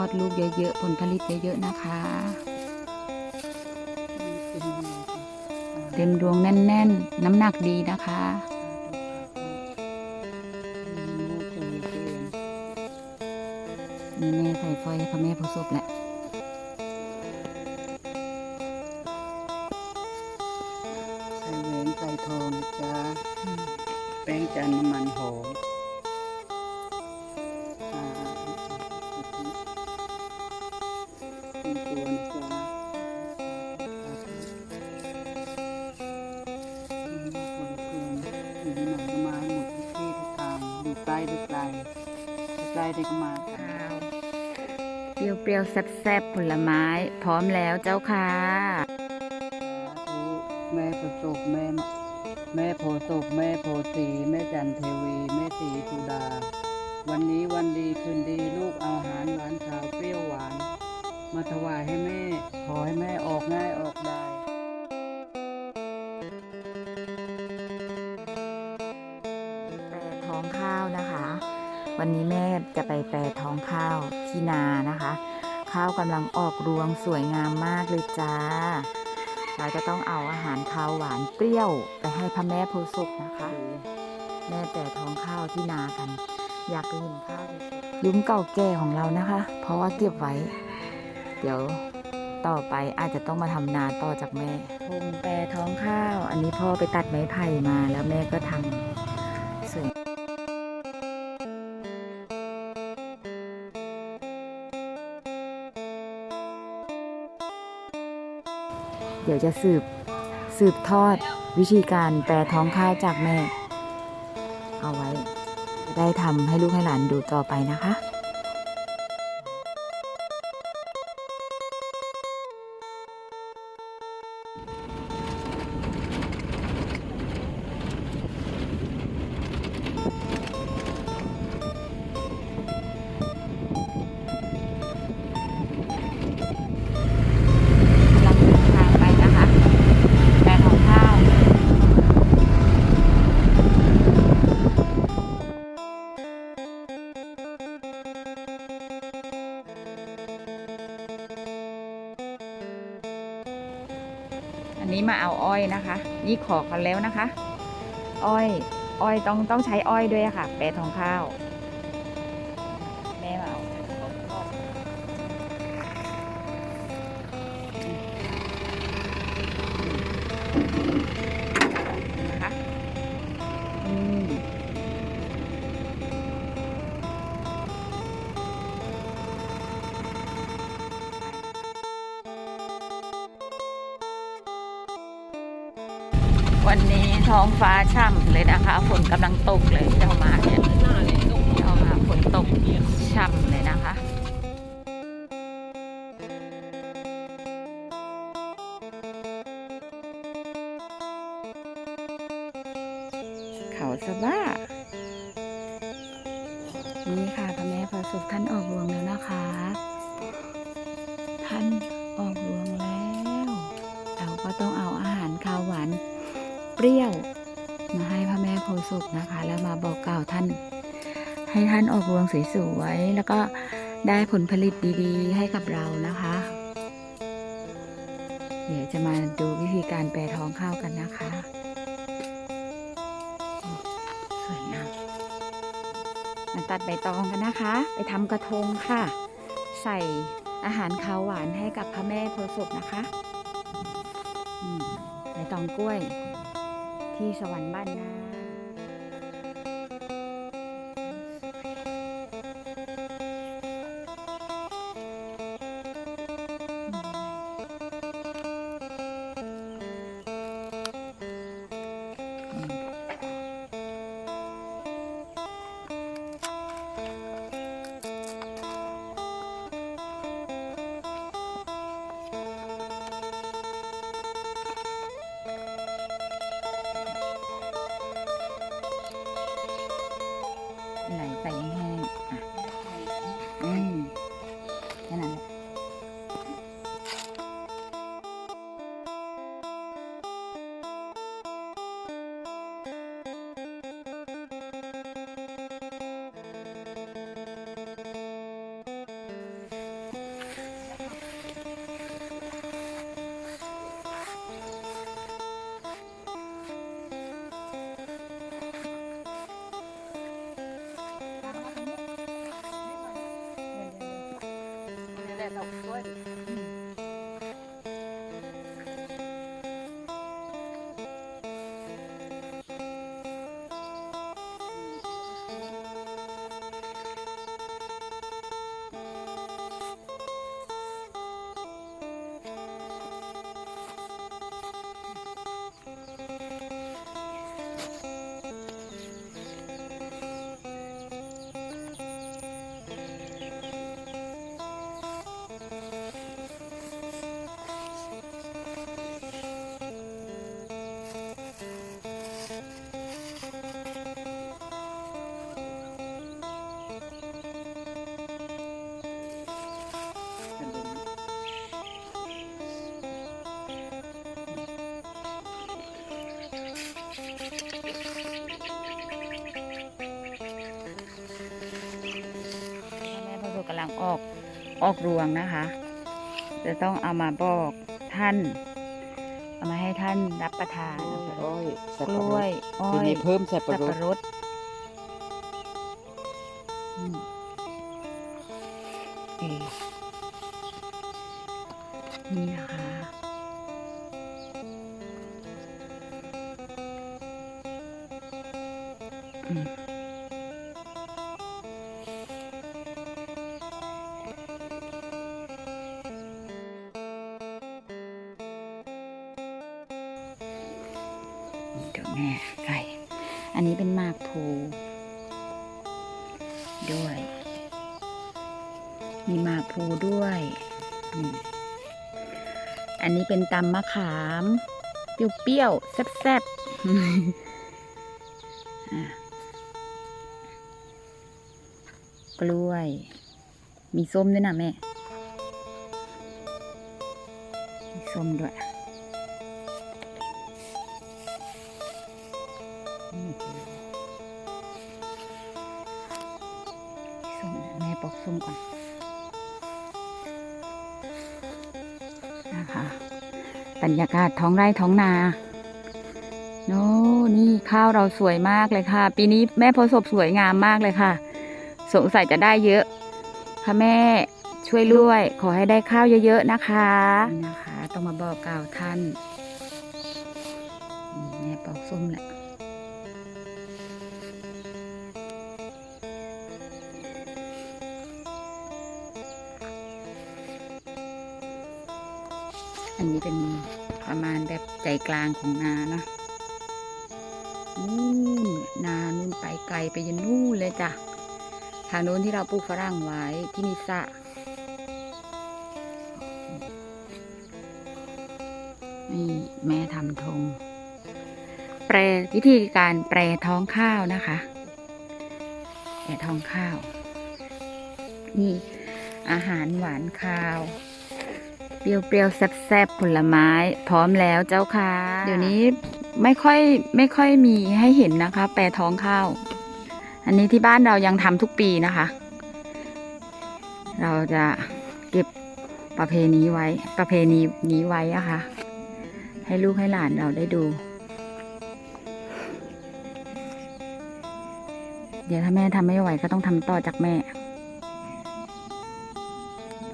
อดลูกเยอะๆ ผลผลิตเยอะๆ นะคะ เต็มดวงแน่นๆ น้ำหนักดีนะคะนี่แม่ใส่ฟอยให้พ่อแม่ผู้ศพแหละางอยู่ใกล้หรือไกลอยู่ใกล้ได้ก็มาค่ะข้าวเปรี้ยวๆแซ่บๆผลไม้ พร้อมแล้วเจ้าค่ะสาธุแม่ประสบแม่แม่โพศพแม่โพสีแม่จันเทวี แม่สีสุดา วันนี้วันดีคืนดีลูกเอาอาหารหวานขาวเปรี้ยวหวาน มาถวายให้แม่ ขอให้แม่ออกง่ายออกได้ วันนี้แม่จะไปแปรท้องข้าวที่นานะคะ ข้าวกำลังออกรวงสวยงามมากเลยจ้า เราจะต้องเอาอาหารข้าวหวานเปรี้ยวไปให้พระแม่โพธิ์ศพนะคะ แม่แต่ท้องข้าวที่นากัน อยากไปเห็นข้าวที่สุดยุ้มเก่าแก่ของเรานะคะ เพราะว่าเก็บไว้ เดี๋ยวต่อไปอาจจะต้องมาทำนาต่อจากแม่พงแปรท้องข้าว อันนี้พ่อไปตัดไม้ไผ่มาแล้วแม่ก็ทำ ยวจะสืบสืบทอดวิธีการแปรท้องข้าวจากแม่ เอาไว้ ได้ทำให้ลูกให้หลานดูต่อไปนะคะ อยนะคะ นี่ขอกันแล้วนะคะ อ้อย อ้อยต้องต้องใช้อ้อยด้วยค่ะ แปรทองข้าว องฟ้าช่ำเลยนะคะ ฝนกำลังตกเลยเจ้ามาเนี่ยานออกรวงสวยๆ แล้วก็ได้ผลผลิตดีๆ ให้กับเรานะคะ เดี๋ยวจะมาดูวิธีการแปรท้องข้าวกันนะคะ สวยงามมาตัดใบตองกันนะคะ ไปทำกระทงค่ะ ใส่อาหารข้าวหวานให้กับพระแม่โพธิ์ศพนะคะใบตองกล้วยที่สวรรค์บ้านนา งออกออกรวงนะคะ จะต้องเอามาบอกท่าน เอามาให้ท่านรับประทานนะคะอ้อยกล้วยอ้อทียนี้เพิ่มสับสัปะบรปะดรดอืม อันนี้เป็นหมากพลูด้วย มีหมากพลูด้วยอันนี้เป็นตำมะขาม เปรี้ยวๆ แซ่บๆ กล้วย มีส้มด้วยนะแม่ มีส้มด้วย ส้มแม่ปอกส้มก่อนนะคะบรรยากาศท้องไร่ท้องนาโน่นี่ข้าวเราสวยมากเลยค่ะ ปีนี้แม่พธิ์ศพสวยงามมากเลยค่ะ สงสัยจะได้เยอะ ค่ะแม่ช่วยด้วย ขอให้ได้ข้าวเยอะๆนะคะนะคะ ต้องมาบอกกล่าวท่านแม่ปอกส้มแหละ อันนี้เป็นประมาณแบบใจกลางของนานะนู่นนานู่นไปไกลไปยันนู่นเลยจ้ะทางโน้นที่เราปลูกฝรั่งไว้ที่มีสระนี่แม่ทำธงแปรวิธีการแปรท้องข้าวนะคะ แปรท้องข้าว นี่อาหารหวานข้าว เปรี้ยวๆแซ่บๆผลไม้ พร้อมแล้วเจ้าค่ะ เดี๋ยวนี้ไม่ค่อยไม่ค่อยมีให้เห็นนะคะ แปรท้องข้าว อันนี้ที่บ้านเรายังทำทุกปีนะคะ เราจะเก็บประเพณีไว้ ประเพณีนี้ไว้อะค่ะ ให้ลูกให้หลานเราได้ดูเดี๋ยวถ้าแม่ทำไม่ไหวก็ต้องทำต่อจากแม่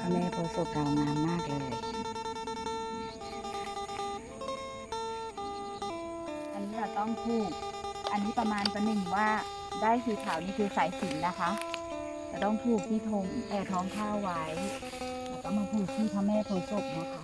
ระแม่โพสต์เรางามมากเลย อันนี้เราต้องผูก อันนี้ประมาณประหนึ่งว่าได้สีขาวนี่คือสายสิญจนนะคะจะต้องผูกที่ธงแต่ท้องข้าวไว้ แล้วก็มาผูกที่พระแม่โพธิ์ศพนะคะ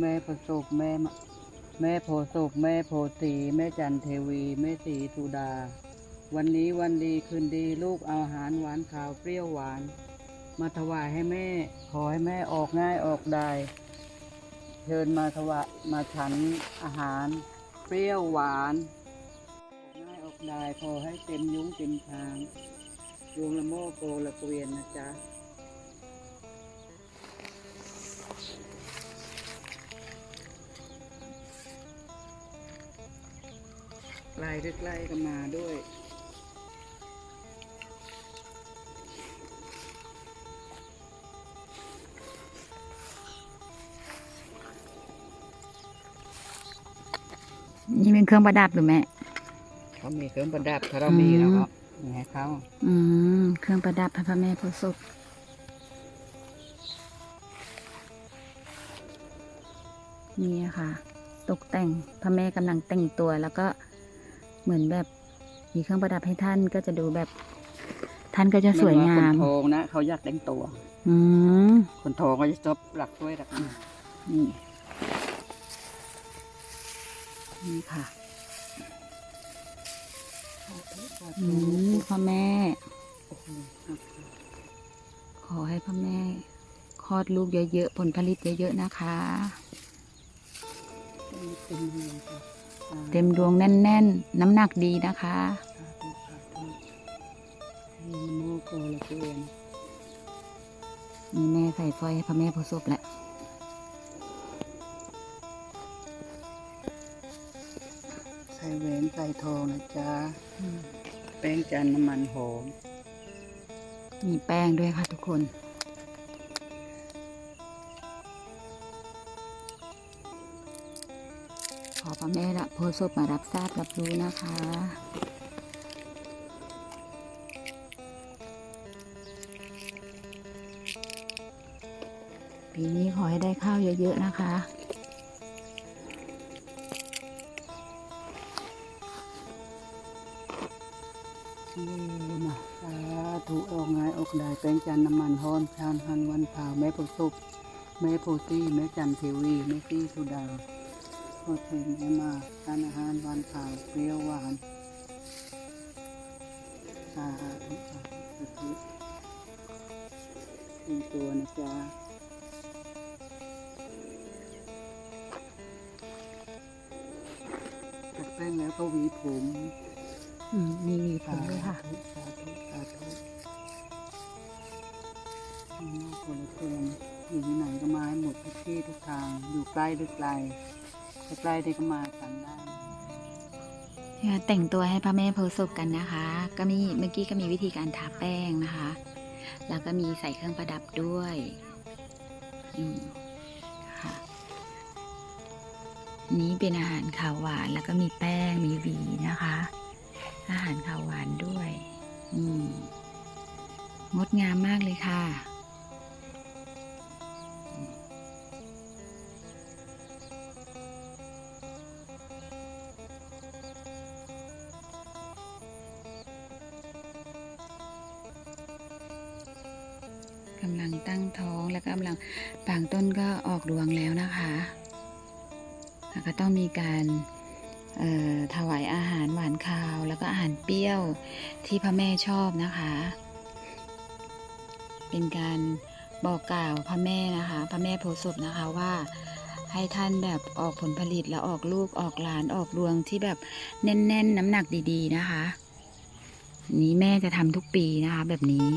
แม่ประสบแม่แม่โพศพแม่โพธีแม่จันเทวี แม่ศรีสุดา วันนี้วันดีคืนดีลูกเอาอาหารหวานขาวเปรี้ยวหวาน มาถวายให้แม่ ขอให้แม่ออกง่ายออกได้ เชิญมาถวายมาฉันอาหาร เปรี้ยวหวานออกง่ายออกได้ขอให้เต็มยุ้งเต็มทางดวงละโมโกละเกวียนนะจ๊ะ ไกลใกล้ๆกันมาด้วย นี่เป็นเครื่องประดับหรือแม่เขามีเครื่องประดับถ้าเรามีเราก็ให้เขาอืมเครื่องประดับให้พระแม่โพธิ์ศพนี่ค่ะ ตกแต่งพระแม่กำลังแต่งตัวแล้วก็ เหมือนแบบมีเครื่องประดับให้ท่านก็จะดูแบบ ท่านก็จะสวยงามคนโทงนะเขาอยากแต่งตัว อืมคนโทงก็จะชอบหลักด้วยหลักนี่นี่นี่ค่ะอืมพ่อแม่โอ้โหขอให้พ่อแม่คลอดลูกเยอะๆ ผลผลิตเยอะๆ นะคะเต็มเมืองค่ะ เต็มดวงแน่น ๆ น้ำหนักดีนะคะสาธุสาธุมีโมโกละเกนนี่แม่ใส่สร้อยให้พ่อแม่โพธิ์ศพแหละใส่แหวนใส่ทองนะจ๊ะแป้งจันทร์น้ำมันหอมมีแป้งด้วยค่ะทุกคน โพธิ์มารับทราบรับรู้นะคะ ปีนี้ขอให้ได้ข้าวเยอะๆนะคะนี่นะสาธุออกงายออกได้แป้งจันน้ำมันหอมชานหันวันเผาแม่โพธิ์แม่โพตี้แม่จันเทวีแม่ตี้สุดา โพธิ์เทแม่มาทานอาหารวันเผาเปรี้ยวหวานสาธุสาธุสาธุเป็นตัวนะจ๊ะตักแป้งแล้วก็หวีผมมีหวีผมด้วยค่ะสาธุสาธุสาธุมีมากกว่าเกินอยู่ที่ไหนก็มาให้หมดทุกที่ทุกทางอยู่ใกล้หรือไกล ใกล้ๆได้ก็มากันได้เนี่ยแต่งตัวให้พระแม่โพธิ์ศพกันนะคะ ก็มีเมื่อกี้ก็มีวิธีการทาแป้งนะคะ แล้วก็มีใส่เครื่องประดับด้วยอืค่ะนี้เป็นอาหารขาวหวานแล้วก็มีแป้งมีวีนะคะ อาหารขาวหวานด้วย อืมงดงามมากเลยค่ะางต้นก็ออกรวงแล้วนะคะแล้วก็ต้องมีการถวายอาหารหวานคาว แล้วก็อาหารเปรี้ยวที่พระแม่ชอบนะคะ เป็นการบอกกล่าวพระแม่นะคะ พระแม่โพธิ์ศพนะคะว่าให้ท่านแบบออกผลผลิตแล้วออกลูกออกหลานออกรวงที่แบบแน่น ๆ น้ำหนักดีๆนะคะ นี้แม่จะทำทุกปีนะคะแบบนี้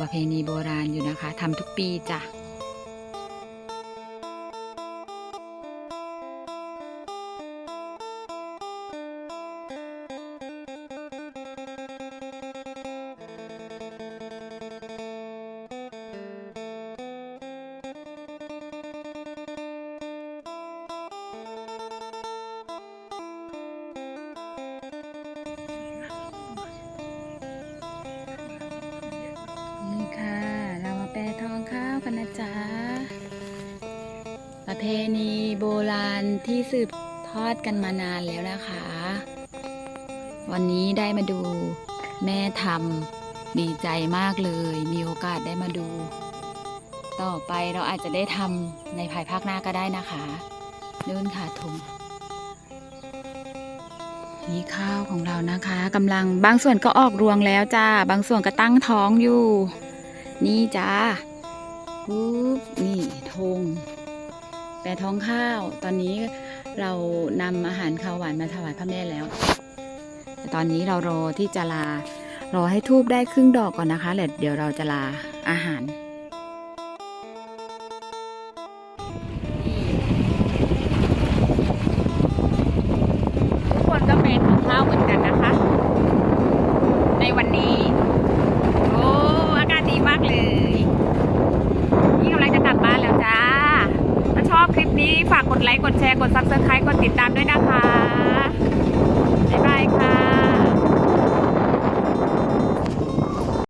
ประเพณีโบราณอยู่นะคะทำทุกปีจ้ะ บราณที่สืบทอดกันมานานแล้วนะคะ วันนี้ได้มาดูแม่ทำดีใจมากเลย มีโอกาสได้มาดู ต่อไปเราอาจจะได้ทำในภายภาคหน้าก็ได้นะคะนู่นค่ะทุงนี่ข้าวของเรานะคะกำลังบางส่วนก็ออกรวงแล้วจ้า บางส่วนก็ตั้งท้องอยู่ นี่จ้าปุ๊บนี่ธง แปรท้องข้าว ตอนนี้เรานำอาหารข้าวหวานมาถวายพระแม่แล้ว แต่ตอนนี้เรารอที่จะลารอให้ทูบได้ครึ่งดอกก่อนนะคะแล้วเดี๋ยวเราจะลาอาหาร